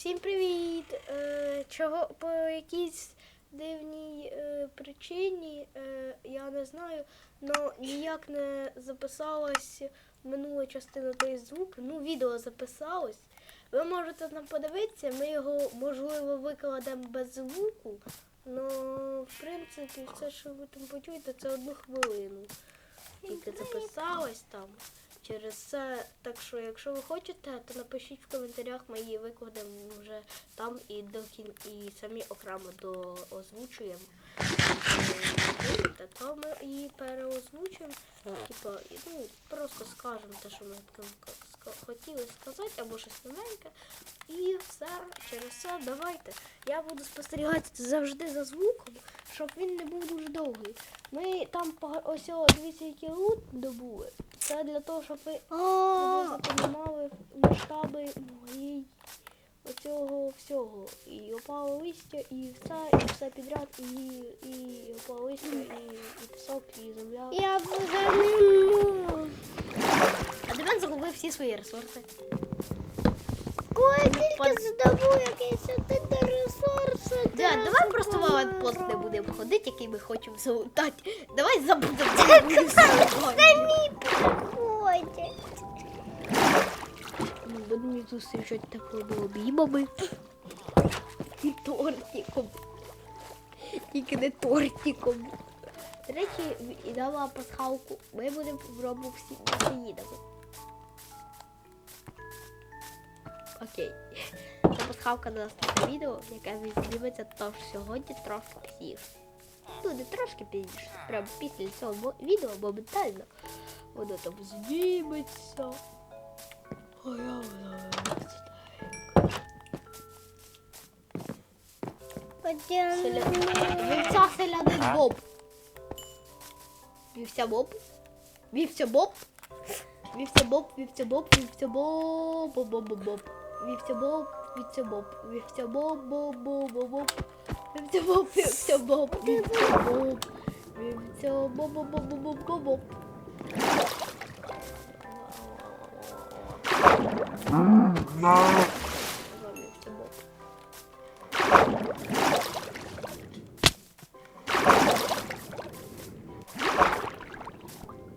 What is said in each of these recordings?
Всім привіт! Е, чого по якійсь дивній е, причині, е, я не знаю, але ніяк не записалась минула частина той звук. Ну, відео записалось. Ви можете там подивитися, ми його можливо викладемо без звуку. але в принципі все, що ви там почуєте, це одну хвилину. Тільки записалось там. Через це, так що, якщо ви хочете, то напишіть в коментарях, ми її викладемо вже там і до кін... і самі окремо до озвучуємо. Та то ми її переозвучуємо. Типа, ну, просто скажемо те, що ми хотіли сказати, або щось новеньке. І все, через це давайте. Я буду спостерігати завжди за звуком, щоб він не був дуже довгий. Ми там ось дивіться, які лут добули. Це для того, щоб ви запам'ятали масштаби моєї оцього всього. І опало листя, і все, і все підряд, і, і опало листя, і, і пісок, і земля. Я вже не можу. А Дем'ян загубив всі свої ресурси. Якийсь ресурс. Дем'ян, давай просто в аванпост не будемо ходити, який ми хочемо залутати. Давай забудемо. Самі приходять. Ми будемо зустрічати такими обіймами і тортиком. Тільки не тортиком. До речі, і дала пасхалку. Ми будемо в Робоксі їдемо. Окей. Це пасхалка на наступне відео, яке відзніметься тож сьогодні трошки пізніше. Ну, не трошки пізніше, прямо після цього відео моментально. Воно там зніметься. А я воно Вівця селянин Боб. Вівця Боб. Вівця Боб. Вівця Боб, вівця Боб, вівця Боб, боб, боб, боб, вівцебоб, вівцебоб, вівцебоб, боб, боб, боб, боб, вівцебоб, вівцебоб, вівцебоб, вівцебоб, боб, боб, боб, боб, боб.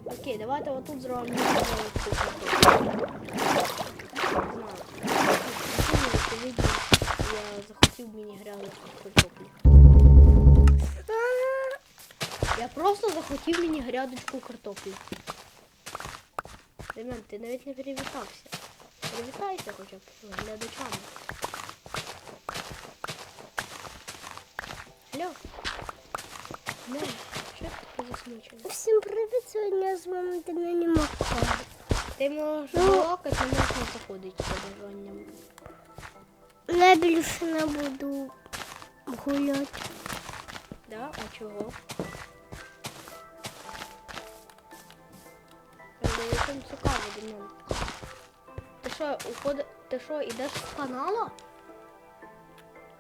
Окей, давайте отут зробимо цю штуку. Захотів мені грядочку картоплі. Дем'ян, ти навіть не привітався. Привітайся хоча б глядачами. Алло. Не, що ти засмучена? Всім привіт, сьогодні я з вами Дем'яні Макар. Ти можеш Ну. балакати, не можна заходити за бажанням. Я більше не буду гуляти. Да? А чого? Здається, цікаво до мене. Ти що, уходи... Ти що, йдеш з каналу?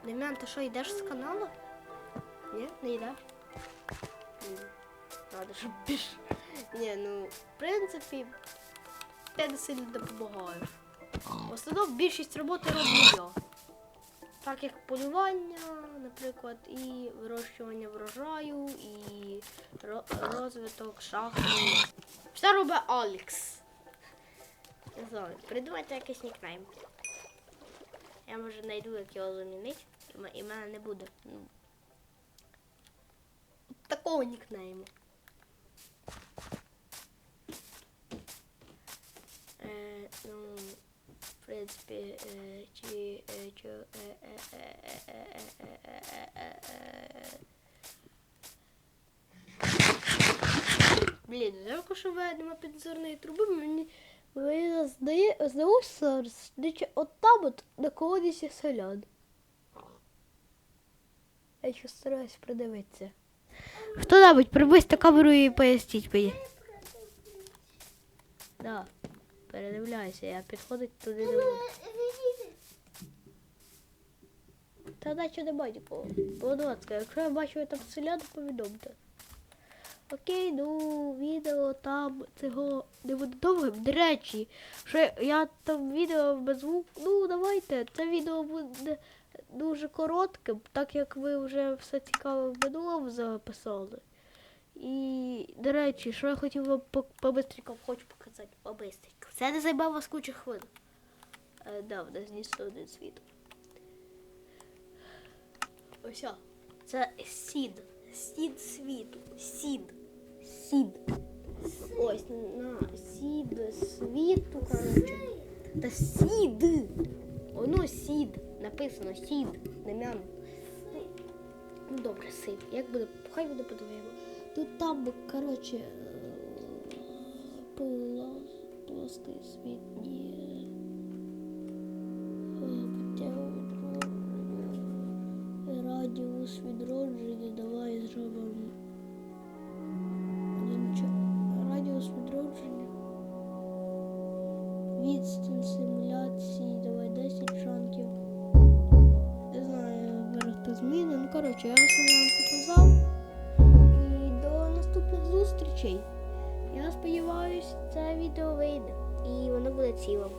Дем'ян, ти що, йдеш з каналу? Ні, не йдеш? Надо, щоб піш. Ні, ну, в принципі, ти не сильно допомагаєш. В основному більшість роботи роблю я. Так як полювання, наприклад, і вирощування врожаю, і розвиток шахти. Все робить Алекс. Придумайте якийсь нікнейм. Я може знайду, як його замінити, і в мене не буде. Ну, такого нікнейму. Е, ну, в принципі, е, чи, е, чи, е, е, е, е, е, е, е, е, е. Блін, жалко, що в мене нема підзорної труби, мені здалося, от там от на колодязі селян. Я ще стараюсь придивитися. Хто-небудь приблизьте камеру і поясніть мені. Да, передивляйся, я підходить туди не буду. Та наче немає нікого. Будь ласка, якщо я бачу там селян, повідомте. Окей, ну відео там цього не буде довгим. До речі, що я там відео без звуку. Ну, давайте, це відео буде дуже коротким, так як ви вже все цікаве в минулому записали. І, до речі, що я хотів вам по- побистренько хочу показати. Побистренько. Це не займе вас кучу хвилин. Е, да, в нас дійсно один світ. Ось. Це сід. Сід світу. Сід. Сід. Ось на сід світу, коротше. Та сід. Воно сід. Написано сід. Не м'яно. Ну добре, сид. Як буде? Хай буде подивимо. Тут там, коротше, е, пла- світ. Ні. Е, Радіус відродження. Чо- Радіус відродження. Відстань симуляції. Давай 10 шантів. Не знаю, вирости зміни. Ну, коротше, я все вам показав. І до наступних зустрічей. Я сподіваюся, це відео вийде. І воно буде цілим.